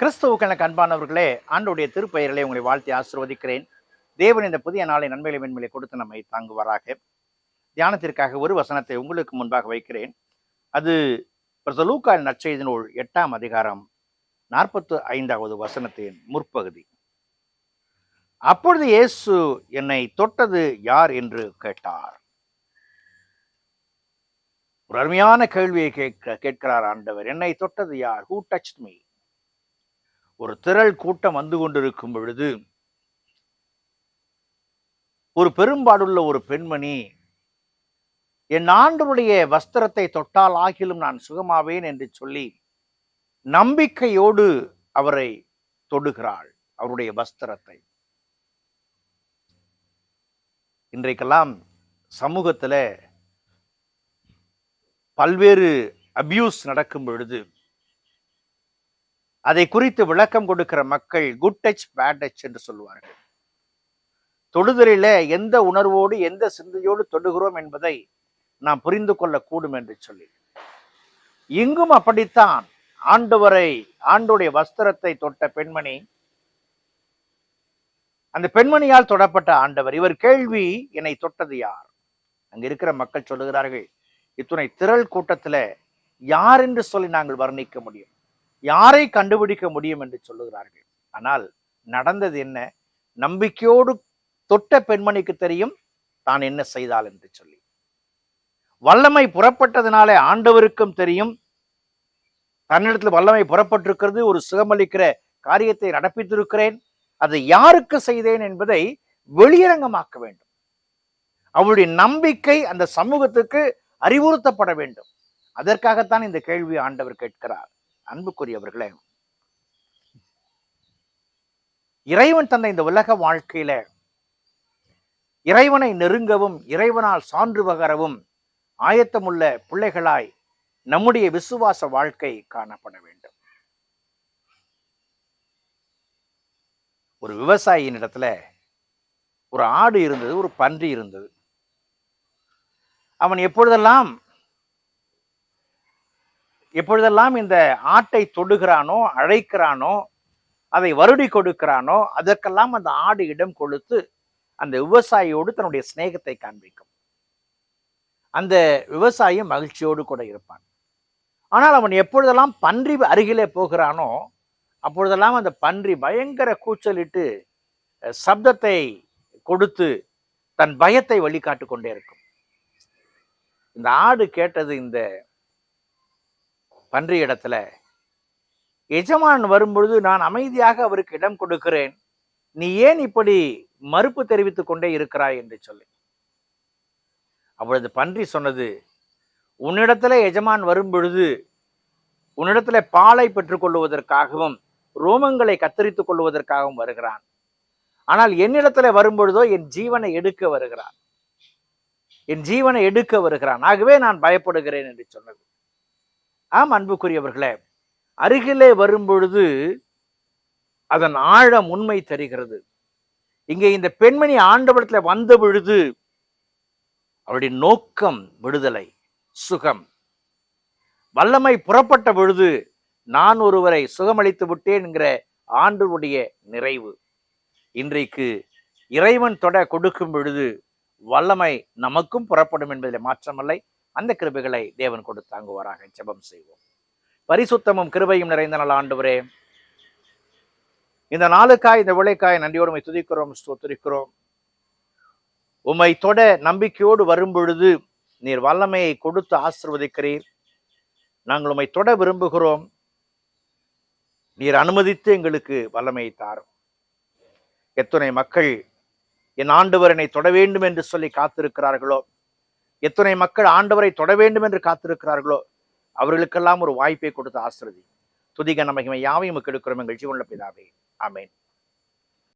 கிறிஸ்துவுக்கு எனக்கு அன்பானவர்களே ஆண்டுடைய திருப்பெயர்களை உங்களை வாழ்த்தி ஆசிர்வதிக்கிறேன். தேவன் இந்த புதிய நாளை நன்மைகளை மென்மையை கொடுத்து நம்மை தாங்குவாராக. தியானத்திற்காக ஒரு வசனத்தை உங்களுக்கு முன்பாக வைக்கிறேன். அது லூக்கால் நற்செய்தி நூல் எட்டாம் அதிகாரம் நாற்பத்து ஐந்தாவது வசனத்தின் முற்பகுதி. அப்பொழுது இயேசு என்னை தொட்டது யார் என்று கேட்டார். ஒரு அருமையான கேள்வியை கேட்க கேட்கிறார் ஆண்டவர் என்னை தொட்டது யார்? ஹூ டச் மீ ஒரு திரள் கூட்டம் வந்து கொண்டிருக்கும் பொழுது ஒரு பெரும்பாடுள்ள ஒரு பெண்மணி என் ஆண்டருடைய வஸ்திரத்தை தொட்டால் ஆகிலும் நான் சுகமாவேன் என்று சொல்லி நம்பிக்கையோடு அவரை தொடுகிறாள் அவருடைய வஸ்திரத்தை. இன்றைக்கெல்லாம் சமூகத்துல பல்வேறு அபியூஸ் நடக்கும் பொழுது அதை குறித்து விளக்கம் கொடுக்கிற மக்கள் குட் டச் பேட் டச் என்று சொல்லுவார்கள். தொடுதலில எந்த உணர்வோடு எந்த சிந்தையோடு தொடுகிறோம் என்பதை நாம் புரிந்து கொள்ளக்கூடும் என்று சொல்லி. இங்கும் அப்படித்தான். ஆண்டவரை ஆண்டுடைய வஸ்திரத்தை தொட்ட பெண்மணி அந்த பெண்மணியால் தொடப்பட்ட ஆண்டவர் இவர் கேள்வி என்னை தொட்டது யார்? அங்க இருக்கிற மக்கள் சொல்லுகிறார்கள் இத்துணை திரள் கூட்டத்துல யார் என்று சொல்லி நாங்கள் வர்ணிக்க முடியும். யாரை கண்டுபிடிக்க முடியும் என்று சொல்லுகிறார்கள்? ஆனால் நடந்தது என்ன? நம்பிக்கையோடு தொட்ட பெண்மணிக்கு தெரியும் தான் என்ன செய்தாள் என்று சொல்லி. வல்லமை புறப்பட்டதுனாலே ஆண்டவருக்கும் தெரியும். தன்னிடத்தில் வல்லமை புறப்பட்டிருக்கிறது ஒரு சுகமளிக்கிற காரியத்தை நடப்பித்திருக்கிறேன். அதை யாருக்கு செய்தேன் என்பதை வெளியரங்கமாக்க வேண்டும். அவளுடைய நம்பிக்கை அந்த சமூகத்துக்கு அறிவுறுத்தப்பட வேண்டும். அதற்காகத்தான் இந்த கேள்வி ஆண்டவர் கேட்கிறார். அன்புக்குரியவர்களே இறைவன் தந்த இந்த உலக வாழ்க்கையில இறைவனை நெருங்கவும் இறைவனால் சான்று பகரவும் ஆயத்தமுள்ள பிள்ளைகளாய் நம்முடைய விசுவாச வாழ்க்கை காணப்பட வேண்டும். ஒரு விவசாயியின் இடத்துல ஒரு ஆடு இருந்தது ஒரு பன்றி இருந்தது. அவன் எப்பொழுதெல்லாம் எப்பொழுதெல்லாம் இந்த ஆட்டை தொடுகிறானோ அழைக்கிறானோ அதை வருடி கொடுக்கிறானோ அதற்கெல்லாம் அந்த ஆடு இடம் கொடுத்து அந்த விவசாயியோடு தன்னுடைய சிநேகத்தை காண்பிக்கும். அந்த விவசாயி மகிழ்ச்சியோடு கூட இருப்பான். ஆனால் அவன் எப்பொழுதெல்லாம் பன்றி அருகிலே போகிறானோ அப்பொழுதெல்லாம் அந்த பன்றி பயங்கர கூச்சலிட்டு சப்தத்தை கொடுத்து தன் பயத்தை வழிகாட்டு கொண்டே இருக்கும். இந்த ஆடு கேட்டது இந்த பன்றி இடத்துல எஜமான் வரும்பொழுது நான் அமைதியாக அவருக்கு இடம் கொடுக்கிறேன். நீ ஏன் இப்படி மறுப்பு தெரிவித்துக் கொண்டே இருக்கிறாய் என்று சொல்லி. அப்பொழுது பன்றி சொன்னது உன்னிடத்துல எஜமான் வரும்பொழுது உன்னிடத்துல பாலை பெற்றுக்கொள்வதற்காகவும் ரோமங்களை கத்தரித்துக் கொள்வதற்காகவும் வருகிறான். ஆனால் என்னிடத்துல வரும்பொழுதோ என் ஜீவனை எடுக்க வருகிறான். என் ஜீவனை எடுக்க வருகிறான். ஆகவே நான் பயப்படுகிறேன் என்று சொன்னது. ஆம் அன்புக்குரியவர்களே அருகிலே வரும்பொழுது அதன் ஆழம் உண்மை தருகிறது. இங்கே இந்த பெண்மணி ஆண்டவரத்துல வந்த பொழுது அவருடைய நோக்கம் விடுதலை சுகம். வல்லமை புறப்பட்ட பொழுது நான் ஒருவரை சுகமளித்து விட்டேன் என்கிற ஆண்டவருடைய நிறைவு. இன்றைக்கு இறைவன் தொட கொடுக்கும் பொழுது வல்லமை நமக்கும் புறப்படும் என்பதில் மாற்றமில்லை. அந்த கிருபைகளை தேவன் கொடுத்தாங்குவாராக ஜெபம் செய்வோம். பரிசுத்தமும் கிருபையும் நிறைந்த நல்ல ஆண்டவரே. இந்த நாளுக்காய் இந்த விளைக்காய் நன்றியோடு உம்மை துதிக்கிறோம் ஸ்தோத்திரிக்கிறோம். உம்மை தொட நம்பிக்கையோடு வரும் பொழுது நீர் வல்லமையை கொடுத்து ஆசிர்வதிக்கிறீர். நாங்கள் உம்மை தொட விரும்புகிறோம். நீர் அனுமதித்து எங்களுக்கு வல்லமையை தாரும். எத்தனை மக்கள் என் ஆண்டவர் என்னை தொட வேண்டும் என்று சொல்லி காத்திருக்கிறார்களோ எத்தனை மக்கள் ஆண்டவரை தொட வேண்டும் என்று காத்திருக்கிறார்களோ அவர்களுக்கெல்லாம் ஒரு வாய்ப்பை கொடுத்து ஆசிரதி. துதிக நமக்கு யாவையும் எடுக்கிறோம் எங்கள் ஜீவனில் பிதாவே. ஆமேன்.